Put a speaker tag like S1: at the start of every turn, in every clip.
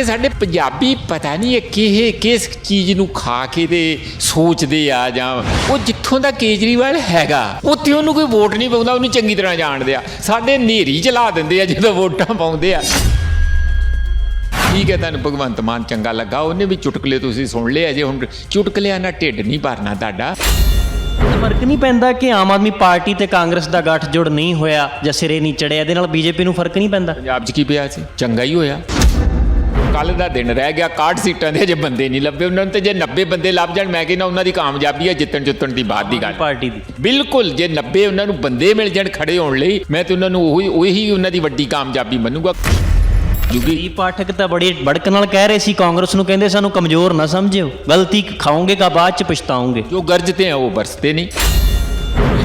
S1: ਇਹ ਸਾਡੇ ਪੰਜਾਬੀ ਪਤਾ ਨਹੀਂ ਇਹ ਕਿਹੇ ਕਿਸ ਚੀਜ਼ ਨੂੰ ਖਾ ਕੇ ਤੇ ਸੋਚਦੇ ਆ ਜਾਂ ਉਹ ਜਿੱਥੋਂ ਦਾ ਕੇਜਰੀਵਾਲ ਹੈਗਾ ਉੱਥੇ ਉਹਨੂੰ ਕੋਈ ਵੋਟ ਨਹੀਂ ਪਾਉਂਦਾ ਉਹਨੂੰ ਚੰਗੀ ਤਰ੍ਹਾਂ ਜਾਣਦੇ ਆ। ਸਾਡੇ ਨੇਰੀ ਚਲਾ ਦਿੰਦੇ ਆ ਜਦੋਂ ਵੋਟਾਂ ਪਾਉਂਦੇ ਆ। ਠੀਕ ਹੈ ਤੁਹਾਨੂੰ ਭਗਵੰਤ ਮਾਨ ਚੰਗਾ ਲੱਗਾ ਉਹਨੇ ਵੀ ਚੁਟਕਲੇ ਤੁਸੀਂ ਸੁਣ ਲਏ ਅਜੇ ਹੁਣ ਚੁਟਕਲਿਆਂ ਨਾਲ ਢਿੱਡ ਨਹੀਂ ਭਰਨਾ ਤੁਹਾਡਾ।
S2: ਫ਼ਰਕ ਨਹੀਂ ਪੈਂਦਾ ਕਿ ਆਮ ਆਦਮੀ ਪਾਰਟੀ ਤੇ ਕਾਂਗਰਸ ਦਾ ਗੱਠਜੋੜ ਨਹੀਂ ਹੋਇਆ ਜਾਂ ਸਿਰੇ ਨਹੀਂ ਚੜਿਆ ਇਹਦੇ ਨਾਲ ਬੀਜੇਪੀ ਨੂੰ ਫ਼ਰਕ ਨਹੀਂ ਪੈਂਦਾ।
S1: ਪੰਜਾਬ 'ਚ ਕੀ ਪਿਆ ਸੀ? ਚੰਗਾ ਹੀ ਹੋਇਆ। ਕੱਲ ਦਾ ਦਿਨ ਰਹਿ ਗਿਆ 61 ਸੀਟਾਂ ਦੇ ਅਜੇ ਬੰਦੇ ਨਹੀਂ ਲੱਭੇ। ਉਹਨਾਂ ਨੂੰ ਤੇ ਜੇ 90 ਬੰਦੇ ਲੱਭ ਜਾਣ ਮੈਂ ਕਹਿੰਦਾ ਉਹਨਾਂ ਦੀ ਕਾਮਯਾਬੀ ਹੈ ਜਿੱਤਣ ਜੁੱਤਣ ਦੀ ਬਾਤ ਦੀ ਗੱਲ।
S2: ਪਾਰਟੀ ਦੀ।
S1: ਬਿਲਕੁਲ ਜੇ 90 ਉਹਨਾਂ ਨੂੰ ਬੰਦੇ ਮਿਲ ਜਾਣ ਖੜੇ ਹੋਣ ਲਈ ਮੈਂ ਤੇ ਉਹਨਾਂ ਨੂੰ ਉਹੀ ਉਹੀ ਉਹਨਾਂ ਦੀ ਵੱਡੀ ਕਾਮਯਾਬੀ ਮੰਨੂਗਾ। ਕਿਉਂਕਿ
S2: ਜੀ ਪਾਠਕ ਤਾਂ ਬੜੀ ਬੜਕ ਨਾਲ ਕਹਿ ਰਹੇ ਸੀ ਕਾਂਗਰਸ ਨੂੰ ਕਹਿੰਦੇ ਸਾਨੂੰ ਕਮਜ਼ੋਰ ਨਾ ਸਮਝਿਓ। ਗਲਤੀ ਖਾਓਗੇ ਕਾ ਬਾਅਦ ਚ ਪਛਤਾਓਗੇ।
S1: ਜੋ ਗਰਜਤੇ ਆ ਉਹ ਵਰਸਤੇ ਨਹੀਂ।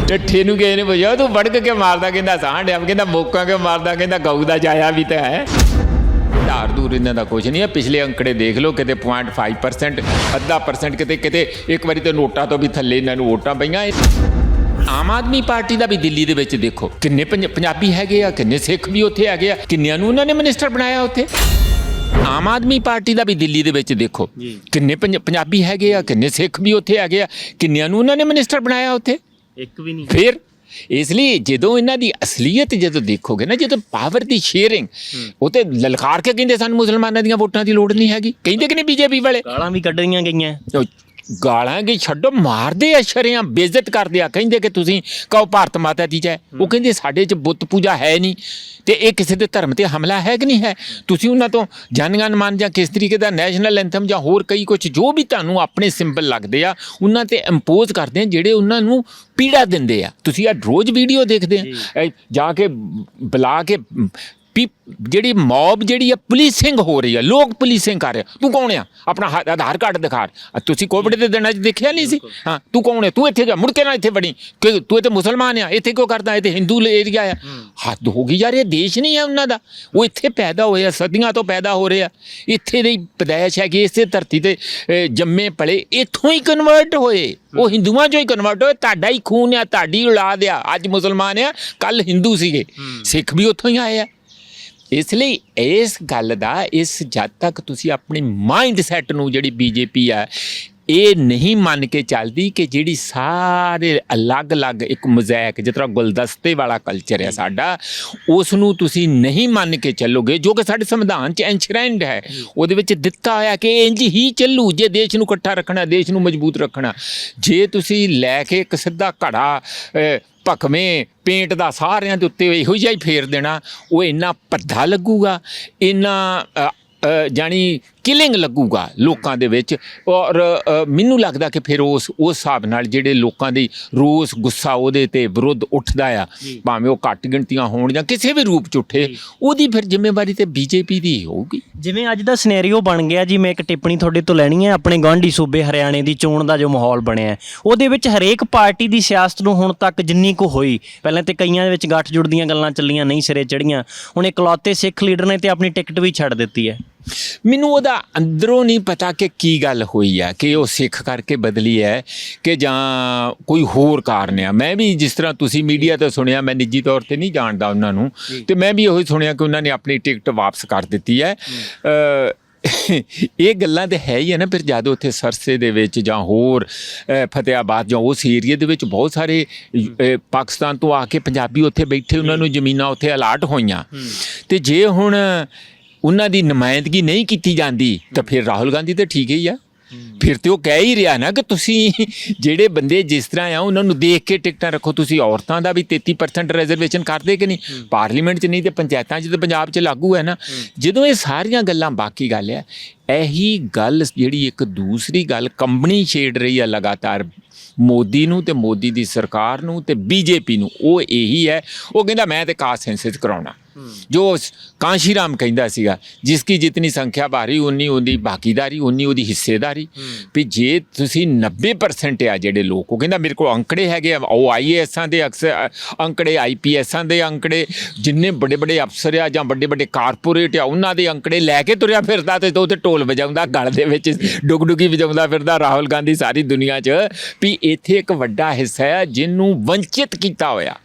S1: ਟੱਠੇ ਨੂੰ ਕਿਸੇ ਨੇ ਪੁੱਛਿਆ ਤੂੰ ਵੜਕ ਕੇ ਮਾਰਦਾ ਕਹਿੰਦਾ ਸਾਹ ਡਿਆ ਕਹਿੰਦਾ ਮੋਕਾਂ ਕੇ ਮਾਰਦਾ ਕਹਿੰਦਾ ਗਊ ਦਾ ਜਾਇਆ ਵੀ ਤਾਂ ਹੈ। ਧਾਰ ਦੂਰ ਇਹਨਾਂ ਦਾ ਕੁਝ ਨਹੀਂ ਹੈ। ਪਿਛਲੇ ਅੰਕੜੇ ਦੇਖ ਲਓ ਕਿਤੇ 0.5% ਅੱਧਾ ਪਰਸੈਂਟ ਕਿਤੇ ਕਿਤੇ ਇੱਕ ਵਾਰੀ ਤੇ ਨੋਟਾਂ ਤੋਂ ਵੀ ਥੱਲੇ ਇਹਨਾਂ ਨੂੰ ਵੋਟਾਂ ਪਈਆਂ। ਆਮ ਆਦਮੀ ਪਾਰਟੀ ਦਾ ਵੀ ਦਿੱਲੀ ਦੇ ਵਿੱਚ ਦੇਖੋ ਕਿੰਨੇ ਪੰਜ- ਪੰਜਾਬੀ ਹੈਗੇ ਆ ਕਿੰਨੇ ਸਿੱਖ ਵੀ ਉੱਥੇ ਹੈਗੇ ਆ ਕਿੰਨਿਆਂ ਨੂੰ ਉਹਨਾਂ ਨੇ ਮਿਨਿਸਟਰ ਬਣਾਇਆ ਉੱਥੇ? ਆਮ ਆਦਮੀ ਪਾਰਟੀ ਦਾ ਵੀ ਦਿੱਲੀ ਦੇ ਵਿੱਚ ਦੇਖੋ। ਕਿੰਨੇ ਪੰਜ- ਪੰਜਾਬੀ ਹੈਗੇ ਆ ਕਿੰਨੇ ਸਿੱਖ ਵੀ ਉੱਥੇ ਹੈਗੇ ਆ ਕਿੰਨਿਆਂ ਨੂੰ ਉਹਨਾਂ ਨੇ ਮਿਨਿਸਟਰ ਬਣਾਇਆ ਉੱਥੇ?
S2: ਇੱਕ ਵੀ ਨਹੀਂ।
S1: ਫਿਰ ਇਸ ਲਈ ਜਦੋਂ ਇਹਨਾਂ ਦੀ ਅਸਲੀਅਤ ਜਦੋਂ ਦੇਖੋਗੇ ਨਾ ਜਦੋਂ ਪਾਵਰ ਦੀ ਸ਼ੇਅਰਿੰਗ ਉਹ ਤੇ ਲਲਕਾਰ ਕੇ ਕਹਿੰਦੇ ਸਾਨੂੰ ਮੁਸਲਮਾਨਾਂ ਦੀਆਂ ਵੋਟਾਂ ਦੀ ਲੋੜ ਨਹੀਂ ਹੈਗੀ। ਕਹਿੰਦੇ ਕਿ ਨਹੀਂ ਬੀਜੇਪੀ ਵਾਲੇ?
S2: ਗਾਲਾਂ ਵੀ ਕੱਢੀਆਂ ਗਈਆਂ।
S1: ਗਾਲਾਂ ਕੀ ਛੱਡੋ ਮਾਰਦੇ ਆ ਸ਼ਰਿਆਂ ਬੇਇੱਜ਼ਤ ਕਰਦੇ ਆ ਕਹਿੰਦੇ ਕਿ ਤੁਸੀਂ ਕਹੋ ਭਾਰਤ ਮਾਤਾ ਦੀ ਜੈ। ਉਹ ਕਹਿੰਦੇ ਸਾਡੇ 'ਚ ਬੁੱਤ ਪੂਜਾ ਹੈ ਨਹੀਂ। ਤੇ ਇਹ ਕਿਸੇ ਦੇ ਧਰਮ ਤੇ ਹਮਲਾ ਹੈ ਕਿ ਨਹੀਂ ਹੈ? ਤੁਸੀਂ ਉਹਨਾਂ ਤੋਂ ਜਨਗਣ ਮਨ ਜਾਂ ਕਿਸ ਤਰੀਕੇ ਦਾ ਨੈਸ਼ਨਲ ਐਂਥਮ ਜਾਂ ਹੋਰ ਕਈ ਕੁਝ ਜੋ ਵੀ ਤੁਹਾਨੂੰ ਆਪਣੇ ਸਿੰਬਲ ਲੱਗਦੇ ਆ ਉਹਨਾਂ ਤੇ ਇੰਪੋਜ਼ ਕਰਦੇ ਆ ਜਿਹੜੇ ਉਹਨਾਂ ਨੂੰ ਪੀੜਾ ਦਿੰਦੇ ਆ। ਤੁਸੀਂ ਆ ਰੋਜ਼ ਵੀਡੀਓ ਦੇਖਦੇ ਆ। ਜਾ ਕੇ ਬੁਲਾ ਕੇ ਜਿਹੜੀ ਮੌਬ ਜਿਹੜੀ ਆ ਪੁਲਿਸਿੰਗ ਹੋ ਰਹੀ ਆ ਲੋਕ ਪੁਲਿਸਿੰਗ ਕਰ ਰਿਹਾ ਤੂੰ ਕੌਣ ਆ? ਆਪਣਾ ਹਾ- ਆਧਾਰ ਕਾਰਡ ਦਿਖਾ। ਆ ਤੁਸੀਂ ਕੋਵਿਡ ਦੇ ਦਿਨਾਂ 'ਚ ਦੇਖਿਆ ਨਹੀਂ ਸੀ? ਹਾਂ ਤੂੰ ਕੌਣ ਹੈ ਤੂੰ ਇੱਥੇ ਜਾ ਮੁੜ ਕੇ ਨਾ ਇੱਥੇ ਵੜੀ। ਕਿ ਤੂੰ ਇੱਥੇ ਮੁਸਲਮਾਨ ਆ ਇੱਥੇ ਕਿਉਂ ਕਰਦਾ? ਇਹ ਤੇ ਹਿੰਦੂ ਏਰੀਆ ਆ ਹੱਦ ਹੋ ਗਈ ਯਾਰ ਇਹ ਦੇਸ਼ ਨਹੀਂ ਹੈ ਉਹਨਾਂ ਦਾ। ਉਹ ਇੱਥੇ ਪੈਦਾ ਹੋਏ ਆ ਸਦੀਆਂ ਤੋਂ ਪੈਦਾ ਹੋ ਰਹੇ ਆ। ਇੱਥੇ ਦੀ ਪਦਾਇਸ਼ ਹੈ ਕਿ ਇਸੇ ਧਰਤੀ ਤੇ ਅਹ, ਜੰਮੇ ਪਲੇ ਇੱਥੋਂ ਹੀ ਕਨਵਰਟ ਹੋਏ। ਉਹ ਹਿੰਦੂਆਂ ਚੋਂ ਹੀ ਕਨਵਰਟ ਹੋਏ। ਤੁਹਾਡਾ ਹੀ ਖੂਨ ਆ ਤੁਹਾਡੀ ਔਲਾਦ ਆ। ਅੱਜ ਮੁਸਲਮਾਨ ਆ ਕੱਲ ਹਿੰਦੂ ਸੀਗੇ। ਸਿੱਖ ਵੀ ਉੱਥੋਂ ਹੀ ਆਏ ਆ। ਇਸ ਲਈ ਇਸ ਗੱਲ ਦਾ ਇਸ ਜਦ ਤੱਕ ਤੁਸੀਂ ਆਪਣੀ ਮਾਈਂਡ ਸੈਟ ਨੂੰ ਜਿਹੜੀ ਬੀਜੇਪੀ ਆ ਇਹ ਨਹੀਂ ਮੰਨ ਕੇ ਚੱਲਦੀ ਕਿ ਜਿਹੜੀ ਸਾਰੇ ਅਲੱਗ-ਅਲੱਗ ਇੱਕ ਮੋਜ਼ੈਕ ਜਿਸ ਤਰ੍ਹਾਂ ਗੁਲਦਸਤੇ ਵਾਲਾ ਕਲਚਰ ਹੈ ਸਾਡਾ ਉਸ ਨੂੰ ਤੁਸੀਂ ਨਹੀਂ ਮੰਨ ਕੇ ਚੱਲੋਗੇ ਜੋ ਕਿ ਸਾਡੇ ਸੰਵਿਧਾਨ 'ਚ ਐਂਸ਼ਰੈਂਡ ਹੈ। ਉਹਦੇ ਵਿੱਚ ਦਿੱਤਾ ਹੋਇਆ ਕਿ ਇੰਜ ਹੀ ਚੱਲੂ ਜੇ ਦੇਸ਼ ਨੂੰ ਇਕੱਠਾ ਰੱਖਣਾ ਦੇਸ਼ ਨੂੰ ਮਜ਼ਬੂਤ ਰੱਖਣਾ। ਜੇ ਤੁਸੀਂ ਲੈ ਕੇ ਇੱਕ ਸਿੱਧਾ ਘੜਾ ਅਹ, ਭਖਵੇਂ ਪੇਂਟ ਦਾ ਸਾਰਿਆਂ ਦੇ ਉੱਤੇ ਇਹੋ ਜਿਹਾ ਹੀ ਫੇਰ ਦੇਣਾ ਉਹ ਇੰਨਾ ਭੱਦਾ ਲੱਗੂਗਾ ਇੰਨਾ ਅ, ਜਾਣੀ ਕਿਲਿੰਗ ਲੱਗੂਗਾ ਲੋਕਾਂ ਦੇ ਵਿੱਚ। ਔਰ ਮੈਨੂੰ ਲੱਗਦਾ ਕਿ ਫਿਰ ਉਸ ਉਸ ਹਿਸਾਬ ਨਾਲ ਜਿਹੜੇ ਲੋਕਾਂ ਦੀ ਰੋਸ ਗੁੱਸਾ ਉਹਦੇ ਤੇ ਵਿਰੁੱਧ ਉੱਠਦਾ ਆ ਭਾਵੇਂ ਉਹ ਘੱਟ ਗਿਣਤੀਆਂ ਹੋਣ ਜਾਂ ਕਿਸੇ ਵੀ ਰੂਪ ਚ ਉੱਠੇ ਉਹਦੀ ਫਿਰ ਜ਼ਿੰਮੇਵਾਰੀ ਤੇ ਬੀਜੇਪੀ ਦੀ ਹੋਊਗੀ।
S2: ਜਿਵੇਂ ਅੱਜ ਦਾ ਸਿਨੈਰੀਓ ਬਣ ਗਿਆ ਜੀ ਮੈਂ ਇੱਕ ਟਿੱਪਣੀ ਤੁਹਾਡੇ ਤੋਂ ਲੈਣੀ ਹੈ ਆਪਣੇ ਗਵਾਂਢੀ ਸੂਬੇ ਹਰਿਆਣੇ ਦੀ ਚੋਣ ਦਾ ਜੋ ਮਾਹੌਲ ਬਣਿਆ ਉਹਦੇ ਵਿੱਚ ਹਰੇਕ ਪਾਰਟੀ ਦੀ ਸਿਆਸਤ ਨੂੰ ਹੁਣ ਤੱਕ ਜਿੰਨੀ ਕੁ ਹੋਈ ਪਹਿਲਾਂ ਤੇ ਕਈਆਂ ਦੇ ਵਿੱਚ ਗੱਠਜੁੜ ਦੀਆਂ ਗੱਲਾਂ ਚੱਲੀਆਂ ਨਹੀਂ ਸਿਰੇ ਚੜੀਆਂ ਹੁਣ ਇਕਲੌਤੇ ਸਿੱਖ ਲੀਡਰ ਨੇ ਤੇ ਆਪਣੀ ਟਿਕਟ ਵੀ ਛੱਡ ਦਿੱਤੀ ਹੈ।
S1: ਮੈਨੂੰ ਉਹਦਾ ਅੰਦਰੋਂ ਨਹੀਂ ਪਤਾ ਕਿ ਕੀ ਗੱਲ ਹੋਈ ਆ ਕਿ ਉਹ ਸਿੱਖ ਕਰਕੇ ਬਦਲੀ ਹੈ ਕਿ ਜਾਂ ਕੋਈ ਹੋਰ ਕਾਰਨ ਆ। ਮੈਂ ਵੀ ਜਿਸ ਤਰ੍ਹਾਂ ਤੁਸੀਂ ਮੀਡੀਆ ਤੇ ਸੁਣਿਆ ਮੈਂ ਨਿੱਜੀ ਤੌਰ ਤੇ ਨਹੀਂ ਜਾਣਦਾ ਉਹਨਾਂ ਨੂੰ ਤੇ ਮੈਂ ਵੀ ਉਹੀ ਸੁਣਿਆ ਕਿ ਉਹਨਾਂ ਨੇ ਆਪਣੀ ਟਿਕਟ ਵਾਪਸ ਕਰ ਦਿੱਤੀ ਹੈ। ਇਹ ਗੱਲਾਂ ਤੇ ਹੈ ਹੀ ਹੈ ਨਾ ਫਿਰ ਜਦ ਉੱਥੇ ਸਰਸੇ ਦੇ ਵਿੱਚ ਜਾਂ ਹੋਰ ਫਤਿਆਬਾਦ ਜਾਂ ਉਸ ਏਰੀਆ ਦੇ ਵਿੱਚ ਬਹੁਤ ਸਾਰੇ ਪਾਕਿਸਤਾਨ ਤੋਂ ਆ ਕੇ ਪੰਜਾਬੀ ਉੱਥੇ ਬੈਠੇ ਉਹਨਾਂ ਨੂੰ ਜ਼ਮੀਨਾਂ ਉੱਥੇ ਅਲਾਟ ਹੋਈਆਂ। ਤੇ ਜੇ ਹੁਣ ਉਹਨਾਂ ਦੀ ਨੁਮਾਇੰਦਗੀ ਨਹੀਂ ਕੀਤੀ ਜਾਂਦੀ ਤਾਂ ਫਿਰ ਰਾਹੁਲ ਗਾਂਧੀ ਤਾਂ ਠੀਕ ਹੀ ਆ। ਫਿਰ ਤੇ ਉਹ ਕਹਿ ਹੀ ਰਿਹਾ ਨਾ ਕਿ ਤੁਸੀਂ ਜਿਹੜੇ ਬੰਦੇ ਜਿਸ ਤਰ੍ਹਾਂ ਆ ਉਹਨਾਂ ਨੂੰ ਦੇਖ ਕੇ ਟਿਕਟਾਂ ਰੱਖੋ। ਤੁਸੀਂ ਔਰਤਾਂ ਦਾ ਵੀ 33% ਰਿਜ਼ਰਵੇਸ਼ਨ ਕਰਦੇ ਕਿ ਨਹੀਂ? ਪਾਰਲੀਮੈਂਟ 'ਚ ਨਹੀਂ ਤੇ ਪੰਚਾਇਤਾਂ 'ਚ ਤੇ ਪੰਜਾਬ 'ਚ ਲਾਗੂ ਹੈ ਨਾ। ਜਦੋਂ ਇਹ ਸਾਰੀਆਂ ਗੱਲਾਂ ਬਾਕੀ ਗੱਲ ਹੈ ਇਹੀ ਗੱਲ ਜਿਹੜੀ ਇੱਕ ਦੂਸਰੀ ਗੱਲ ਕੰਬਣੀ ਛੇੜ ਰਹੀ ਹੈ ਲਗਾਤਾਰ। ਮੋਦੀ ਨੂੰ ਤੇ ਮੋਦੀ ਦੀ ਸਰਕਾਰ ਨੂੰ ਤੇ ਬੀਜੇਪੀ ਨੂੰ ਉਹ ਇਹੀ ਹੈ। ਉਹ ਕਹਿੰਦਾ ਮੈਂ ਤੇ ਕਾਸਟ ਸੈਂਸਸ ਕਰਾਉਣਾ। ਜੋ ਕਾਂਸ਼ੀ ਰਾਮ ਕਹਿੰਦਾ ਸੀਗਾ ਜਿਸ ਕੀ ਜਿਤਨੀ ਸੰਖਿਆ ਭਾਰੀ ਉਨੀ ਉਹਦੀ ਭਾਗੀਦਾਰੀ ਉਨੀ ਉਹਦੀ ਹਿੱਸੇਦਾਰੀ। ਵੀ ਜੇ ਤੁਸੀਂ 90% ਆ ਜਿਹੜੇ ਲੋਕ ਉਹ ਕਹਿੰਦਾ ਮੇਰੇ ਕੋਲ ਅੰਕੜੇ ਹੈਗੇ ਆ, ਉਹ ਆਈਏਐਸਾਂ ਦੇ ਅਕਸਰ ਅੰਕੜੇ ਆਈਪੀਐਸਾਂ ਦੇ ਅੰਕੜੇ ਜਿੰਨੇ ਵੱਡੇ ਵੱਡੇ ਅਫਸਰ ਆ ਜਾਂ ਵੱਡੇ ਵੱਡੇ ਕਾਰਪੋਰੇਟ ਆ ਉਹਨਾਂ ਦੇ ਅੰਕੜੇ ਲੈ ਕੇ ਤੁਰਿਆ ਫਿਰਦਾ ਤੇ ਉਹ ਤੇ ਢੋਲ ਵਜਾਉਂਦਾ ਗਲ ਦੇ ਵਿੱਚ ਡੁਗਡੁਗੀ ਵਜਾਉਂਦਾ ਫਿਰਦਾ ਰਾਹੁਲ ਗਾਂਧੀ ਸਾਰੀ ਦੁਨੀਆ 'ਚ ਵੀ ਇੱਥੇ ਇੱਕ ਵੱਡਾ ਹਿੱਸਾ ਹੈ ਜਿਹਨੂੰ ਵੰਚਿਤ ਕੀਤਾ ਹੋਇਆ।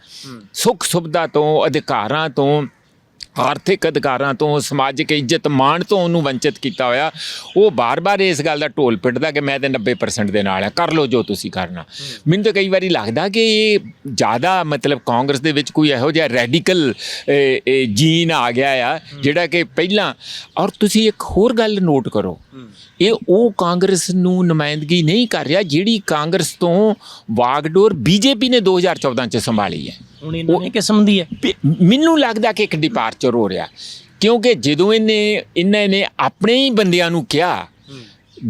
S1: ਸੁੱਖ ਸੁਵਿਧਾ ਤੋਂ ਅਧਿਕਾਰਾਂ ਤੋਂ ਆਰਥਿਕ ਅਧਿਕਾਰਾਂ ਤੋਂ ਸਮਾਜਿਕ ਇੱਜ਼ਤ ਮਾਣ ਤੋਂ ਉਹਨੂੰ ਵੰਚਿਤ ਕੀਤਾ ਹੋਇਆ। ਉਹ ਬਾਰ-ਬਾਰ ਇਸ ਗੱਲ ਦਾ ਢੋਲ ਪਿੱਟਦਾ ਕਿ ਮੈਂ ਤੇ 90% ਦੇ ਨਾਲ ਆ ਕਰ ਲਓ ਜੋ ਤੁਸੀਂ ਕਰਨਾ। ਮੈਨੂੰ ਤਾਂ ਕਈ ਵਾਰੀ ਲੱਗਦਾ ਕਿ ਇਹ ਜ਼ਿਆਦਾ ਮਤਲਬ ਕਾਂਗਰਸ ਦੇ ਵਿੱਚ ਕੋਈ ਇਹੋ ਜਿਹਾ ਰੈਡੀਕਲ ਜੀਨ ਆ ਗਿਆ ਆ ਜਿਹੜਾ ਕਿ ਪਹਿਲਾਂ ਔਰ ਤੁਸੀਂ ਇੱਕ ਹੋਰ ਗੱਲ ਨੋਟ ਕਰੋ। ਇਹ ਉਹ ਕਾਂਗਰਸ ਨੂੰ ਨੁਮਾਇੰਦਗੀ ਨਹੀਂ ਕਰ ਰਿਹਾ ਜਿਹੜੀ ਕਾਂਗਰਸ ਤੋਂ ਵਾਗਡੋਰ ਬੀਜੇਪੀ ਨੇ 2014 ਚ ਸੰਭਾਲੀ ਹੈ।
S2: ਹੁਣ ਇਹਨਾਂ ਨੇ ਕਿਸਮ ਦੀ ਹੈ।
S1: ਮੈਨੂੰ ਲੱਗਦਾ ਕਿ ਇੱਕ ਡਿਪਾਰਚਰ ਹੋ ਰਿਹਾ। ਕਿਉਂਕਿ ਜਦੋਂ ਇਹਨੇ ਇਹਨਾਂ ਨੇ ਆਪਣੇ ਹੀ ਬੰਦਿਆਂ ਨੂੰ ਕਿਹਾ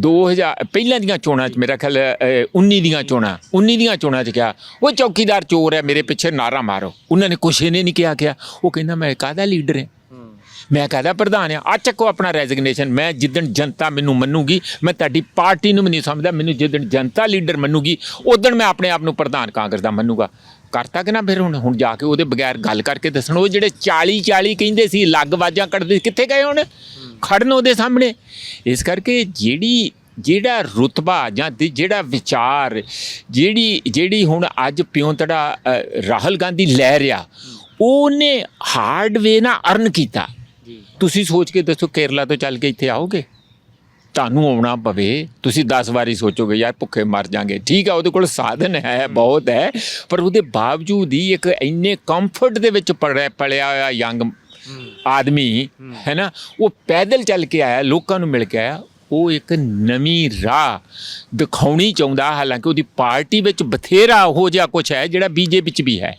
S1: 2000 ਪਹਿਲਾਂ ਦੀਆਂ ਚੋਣਾਂ 'ਚ ਮੇਰਾ ਖਿਆਲ ਅ, 19 ਦੀਆਂ ਚੋਣਾਂ 19 ਦੀਆਂ ਚੋਣਾਂ 'ਚ ਕਿਹਾ ਉਹ ਚੌਕੀਦਾਰ ਚੋਰ ਹੈ ਮੇਰੇ ਪਿੱਛੇ ਨਾਰਾ ਮਾਰੋ। ਉਹਨਾਂ ਨੇ ਕੁਛ ਇਹਨੇ ਨਹੀਂ ਕਿਹਾ ਕਿਹਾ। ਉਹ ਕਹਿੰਦਾ ਮੈਂ ਕਾਹਦਾ ਲੀਡਰ ਹਾਂ? ਮੈਂ ਕਾਹਦਾ ਪ੍ਰਧਾਨ ਆ ਆ ਚੱਕੋ ਆਪਣਾ ਰੈਜ਼ਿਗਨੇਸ਼ਨ ਮੈਂ ਜਿੱਦਣ ਜਨਤਾ ਮੈਨੂੰ ਮੰਨੂਗੀ ਮੈਂ ਤੁਹਾਡੀ ਪਾਰਟੀ ਨੂੰ ਵੀ ਨਹੀਂ ਸਮਝਦਾ ਮੈਨੂੰ ਜਿੱਦਣ ਜਨਤਾ ਲੀਡਰ ਮੰਨੂਗੀ ਉਦੋਂ ਮੈਂ ਆਪਣੇ ਆਪ ਨੂੰ ਪ੍ਰਧਾਨ ਕਾਂਗਰਸ ਦਾ ਮੰਨੂਗਾ। ਕਰਤਾ ਕਿ ਨਾ ਫਿਰ ਹੁਣ ਹੁਣ ਜਾ ਕੇ ਉਹਦੇ ਬਗੈਰ ਗੱਲ ਕਰਕੇ ਦੱਸਣ। ਉਹ ਜਿਹੜੇ 40 40 ਕਹਿੰਦੇ ਸੀ ਲੱਗ ਵਾਜਾਂ ਕੱਢਦੇ ਕਿੱਥੇ ਗਏ ਹੁਣ? ਖੜਨ ਉਹਦੇ ਸਾਹਮਣੇ। ਇਸ ਕਰਕੇ ਜਿਹੜੀ ਜਿਹੜਾ ਰੁਤਬਾ ਜਾਂ ਜਿਹੜਾ ਵਿਚਾਰ ਜਿਹੜੀ ਜਿਹੜੀ ਹੁਣ ਅੱਜ ਪਿਉਂਤੜਾ ਰਾਹੁਲ ਗਾਂਧੀ ਲੈ ਰਿਹਾ ਉਹਨੇ ਹਾਰਡ ਵੇ ਨਾ ਅਰਨ ਕੀਤਾ। ਤੁਸੀਂ ਸੋਚ ਕੇ ਦੱਸੋ ਕੇਰਲਾ ਤੋਂ ਚੱਲ ਕੇ ਇੱਥੇ ਆਓਗੇ? ਤੁਹਾਨੂੰ ਆਉਣਾ ਪਵੇ, ਤੁਸੀਂ 10 ਵਾਰੀ ਸੋਚੋਗੇ, ਯਾਰ, ਭੁੱਖੇ ਮਰ ਜਾਾਂਗੇ। ਠੀਕ ਆ, ਉਹਦੇ ਕੋਲ ਸਾਧਨ ਹੈ, ਬਹੁਤ ਹੈ, ਪਰ ਉਹਦੇ ਬਾਵਜੂਦ ਹੀ ਇੱਕ ਇੰਨੇ ਕੰਫਰਟ ਦੇ ਵਿੱਚ ਪੜਿਆ ਪਲਿਆ ਹੋਇਆ ਯੰਗ ਆਦਮੀ, ਹੈ ਨਾ, ਉਹ ਪੈਦਲ ਚੱਲ ਕੇ ਆਇਆ, ਲੋਕਾਂ ਨੂੰ ਮਿਲ ਕੇ ਆਇਆ, ਉਹ ਇੱਕ ਨਵੀਂ ਰਾਹ ਦਿਖਾਉਣੀ ਚਾਹੁੰਦਾ, ਹਾਲਾਂਕਿ ਉਹਦੀ ਪਾਰਟੀ ਵਿੱਚ ਬਥੇਰਾ ਹੋ ਜਿਹਾ ਕੁਝ ਹੈ, ਜਿਹੜਾ ਬੀਜੇਪੀ ਚ ਵੀ ਹੈ।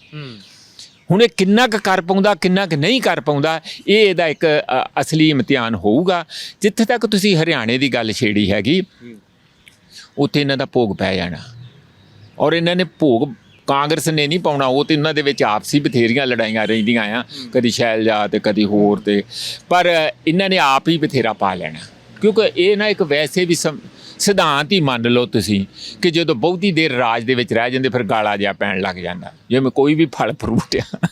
S1: ਹੁਣ ਇਹ ਕਿੰਨਾ ਕੁ ਕਰ ਪਾਉਂਦਾ ਕਿੰਨਾ ਕੁ ਨਹੀਂ ਕਰ ਪਾਉਂਦਾ ਇਹ ਇਹਦਾ ਇੱਕ ਅ, ਅਸਲੀ ਇਮਤਿਹਾਨ ਹੋਊਗਾ। ਜਿੱਥੇ ਤੱਕ ਤੁਸੀਂ ਹਰਿਆਣੇ ਦੀ ਗੱਲ ਛੇੜੀ ਹੈਗੀ ਉੱਥੇ ਇਹਨਾਂ ਦਾ ਭੋਗ ਪੈ ਜਾਣਾ। ਔਰ ਇਹਨਾਂ ਨੇ ਭੋਗ ਕਾਂਗਰਸ ਨੇ ਨਹੀਂ ਪਾਉਣਾ ਉਹ ਤੇ ਇਹਨਾਂ ਦੇ ਵਿੱਚ ਆਪਸੀ ਬਥੇਰੀਆਂ ਲੜਾਈਆਂ ਰਹਿੰਦੀਆਂ ਆ ਕਦੀ ਸ਼ੈਲਜਾ ਤੇ ਕਦੀ ਹੋਰ ਤੇ। ਪਰ ਇਹਨਾਂ ਨੇ ਆਪ ਹੀ ਬਥੇਰਾ ਪਾ ਲੈਣਾ। ਕਿਉਂਕਿ ਇਹ ਨਾ ਇੱਕ ਵੈਸੇ ਵੀ ਸੰ- ਸਿਧਾਂਤ ਹੀ ਮੰਨ ਲਓ ਤੁਸੀਂ ਕਿ ਜਦੋਂ ਬਹੁਤੀ ਦੇਰ ਰਾਜ ਦੇ ਵਿੱਚ ਰਹਿ ਜਾਂਦੇ ਫਿਰ ਗਾਲਾ ਜਿਹਾ ਪੈਣ ਲੱਗ ਜਾਂਦਾ। ਜਿਵੇਂ ਕੋਈ ਵੀ ਫਲ ਫਰੂਟ ਆ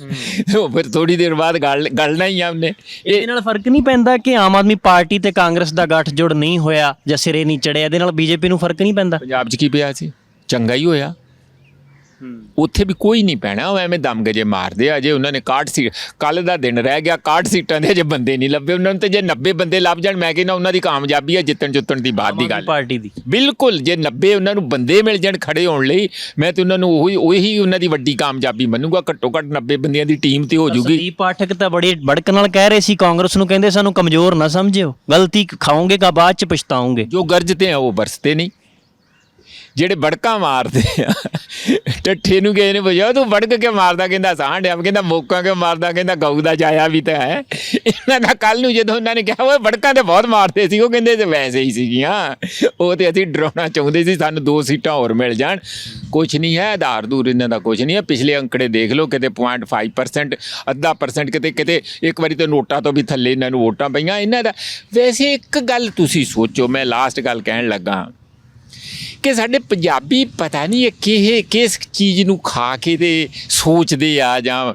S1: ਉਹ ਫਿਰ ਥੋੜੀ ਦੇਰ ਬਾਅਦ ਗਲ ਗਲਣਾ ਹੀ ਆ ਉਹਨੇ।
S2: ਇਹਦੇ ਨਾਲ ਫ਼ਰਕ ਨਹੀਂ ਪੈਂਦਾ ਕਿ ਆਮ ਆਦਮੀ ਪਾਰਟੀ ਤੇ ਕਾਂਗਰਸ ਦਾ ਗੱਠਜੋੜ ਨਹੀਂ ਹੋਇਆ ਜਾਂ ਸਿਰੇ ਨਹੀਂ ਚੜਿਆ ਇਹਦੇ ਨਾਲ ਬੀਜੇਪੀ ਨੂੰ ਫ਼ਰਕ ਨਹੀਂ ਪੈਂਦਾ?
S1: ਪੰਜਾਬ 'ਚ ਕੀ ਪਿਆ ਸੀ? ਚੰਗਾ ਹੀ ਹੋਇਆ। ਉੱਥੇ ਵੀ ਕੋਈ ਨਹੀਂ ਪੈਣਾ। ਉਹ ਐਵੇਂ ਦਮ ਗਜੇ ਮਾਰਦੇ ਆ ਜੇ ਉਹਨਾਂ ਨੇ 61 ਸੀਟ ਕੱਲ ਦਾ ਦਿਨ ਰਹਿ ਗਿਆ 61 ਸੀਟਾਂ ਦੇ ਜੇ ਬੰਦੇ ਨਹੀਂ ਲੱਭੇ ਉਹਨਾਂ ਨੂੰ ਤੇ ਜੇ 90 ਬੰਦੇ ਲੱਭ ਜਾਣ ਮੈਂ ਕਹਿੰਦਾ ਉਹਨਾਂ ਦੀ ਕਾਮਯਾਬੀ ਆ ਜਿੱਤਣ ਜੁੱਤਣ ਦੀ ਬਾਤ ਦੀ ਗੱਲ
S2: ਪਾਰਟੀ ਦੀ।
S1: ਬਿਲਕੁਲ ਜੇ 90 ਉਹਨਾਂ ਨੂੰ ਬੰਦੇ ਮਿਲ ਜਾਣ ਖੜੇ ਹੋਣ ਲਈ ਮੈਂ ਤੇ ਉਹਨਾਂ ਨੂੰ ਉਹੀ ਉਹੀ ਉਹਨਾਂ ਦੀ ਵੱਡੀ ਕਾਮਯਾਬੀ ਮੰਨੂਗਾ ਘੱਟੋ ਘੱਟ 90 ਬੰਦਿਆਂ ਦੀ ਟੀਮ ਤੇ ਹੋ ਜੂਗੀ।
S2: ਸੰਦੀਪ ਪਾਠਕ ਤਾਂ ਬੜੀ ਬੜਕ ਨਾਲ ਕਹਿ ਰਹੇ ਸੀ ਕਾਂਗਰਸ ਨੂੰ ਕਹਿੰਦੇ ਸਾਨੂੰ ਕਮਜ਼ੋਰ ਨਾ ਸਮਝਿਓ ਗਲਤੀ ਖਾਓਗੇ ਕਾ ਬਾਅਦ ਚ ਪਛਤਾਓਗੇ।
S1: ਜੋ ਗਰਜਤੇ ਆ ਉਹ ਵਰਸਤੇ ਨਹੀਂ। ਜਿਹੜੇ ਬੜਕਾ ਮਾਰਦੇ ਆ ਟੱਠੇ ਨੂੰ ਕਿਸੇ ਨੇ ਪੁੱਛਿਆ ਤੂੰ ਬੜਕ ਕੇ ਮਾਰਦਾ? ਕਹਿੰਦਾ ਸਾਂਢ ਆ, ਕਹਿੰਦਾ ਮੋਕਾਂ ਕੇ ਮਾਰਦਾ? ਕਹਿੰਦਾ ਗਊ ਦਾ ਜਾਇਆ ਵੀ ਤਾਂ ਹੈ। ਇਹਨਾਂ ਦਾ ਕੱਲ ਨੂੰ ਜਦੋਂ ਉਹਨਾਂ ਨੇ ਕਿਹਾ ਓਏ ਬੜਕਾਂ ਤੇ ਬਹੁਤ ਮਾਰਦੇ ਸੀ, ਉਹ ਕਹਿੰਦੇ ਤੇ ਵੈਸੇ ਹੀ ਸੀਗੀਆਂ। ਉਹ ਤੇ ਅਸੀਂ ਡਰਾਉਣਾ ਚਾਹੁੰਦੇ ਸੀ, ਸਾਨੂੰ ਦੋ ਸੀਟਾਂ ਹੋਰ ਮਿਲ ਜਾਣ। ਕੁਝ ਨਹੀਂ ਹੈ, ਆਧਾਰ ਦੂਰ ਇਹਨਾਂ ਦਾ ਕੁਝ ਨਹੀਂ ਹੈ। ਪਿਛਲੇ ਅੰਕੜੇ ਦੇਖ ਲਓ, ਕਿਤੇ 0.5% ਅੱਧਾ ਪਰਸੈਂਟ ਕਿਤੇ ਕਿਤੇ ਇੱਕ ਵਾਰੀ ਤੇ ਨੋਟਾਂ ਤੋਂ ਵੀ ਥੱਲੇ ਇਹਨਾਂ ਨੂੰ ਵੋਟਾਂ ਪਈਆਂ। ਇਹਨਾਂ ਦਾ, ਵੈਸੇ ਇੱਕ ਗੱਲ ਤੁਸੀਂ ਸੋਚੋ, ਮੈਂ ਲਾਸਟ ਗੱਲ ਕਹਿਣ ਲੱਗਾ। ਕਿ ਸਾਡੇ ਪੰਜਾਬੀ ਪਤਾ ਨਹੀਂ ਇਹ ਕਿਹੇ ਕਿਸ ਚੀਜ਼ ਨੂੰ ਖਾ ਕੇ ਤੇ ਸੋਚਦੇ ਆ ਜਾਂ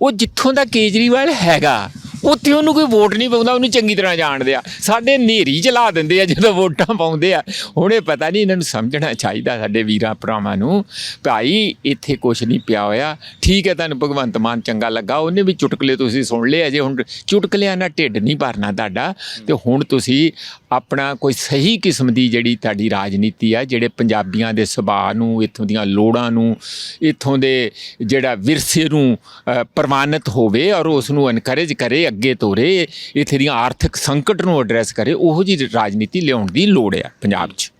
S1: ਉਹ ਜਿੱਥੋਂ ਦਾ ਕੇਜਰੀਵਾਲ ਹੈਗਾ ਉੱਥੇ ਉਹਨੂੰ ਕੋਈ ਵੋਟ ਨਹੀਂ ਪਾਉਂਦਾ ਉਹਨੂੰ ਚੰਗੀ ਤਰ੍ਹਾਂ ਜਾਣਦੇ ਆ। ਸਾਡੇ ਨੇਰੀ ਚਲਾ ਦਿੰਦੇ ਆ ਜਦੋਂ ਵੋਟਾਂ ਪਾਉਂਦੇ ਆ। ਹੁਣ ਇਹ ਪਤਾ ਨਹੀਂ ਇਹਨਾਂ ਨੂੰ ਸਮਝਣਾ ਚਾਹੀਦਾ ਸਾਡੇ ਵੀਰਾਂ ਭਰਾਵਾਂ ਨੂੰ ਭਾਈ ਇੱਥੇ ਕੁਝ ਨਹੀਂ ਪਿਆ ਹੋਇਆ। ਠੀਕ ਹੈ ਤੁਹਾਨੂੰ ਭਗਵੰਤ ਮਾਨ ਚੰਗਾ ਲੱਗਾ। ਉਹਨੇ ਵੀ ਚੁਟਕਲੇ ਤੁਸੀਂ ਸੁਣ ਲਏ ਅਜੇ ਹੁਣ ਚੁਟਕਲਿਆਂ ਨਾਲ ਢਿੱਡ ਨਹੀਂ ਭਰਨਾ ਤੁਹਾਡਾ ਤੇ ਹੁਣ ਤੁਸੀਂ ਆਪਣਾ ਕੋਈ ਸਹੀ ਕਿਸਮ ਦੀ ਜਿਹੜੀ ਤੁਹਾਡੀ ਰਾਜਨੀਤੀ ਆ ਜਿਹੜੇ ਪੰਜਾਬੀਆਂ ਦੇ ਸੁਭਾਅ ਨੂੰ ਇੱਥੋਂ ਦੀਆਂ ਲੋੜਾਂ ਨੂੰ ਇੱਥੋਂ ਦੇ ਜਿਹੜਾ ਵਿਰਸੇ ਨੂੰ ਅ, ਪ੍ਰਮਾਣਿਤ ਹੋਵੇ ਔਰ ਉਸ ਨੂੰ ਐਨਕਰੇਜ ਕਰੇ ਅੱਗੇ ਤੋਰੇ, ਇੱਥੇ ਦੀਆਂ ਆਰਥਿਕ ਸੰਕਟ ਨੂੰ ਐਡਰੈਸ ਕਰੇ, ਉਹੋ ਜੀ ਰਾਜਨੀਤੀ ਲਿਆਉਣ ਦੀ ਲੋੜ ਆ ਪੰਜਾਬ 'ਚ।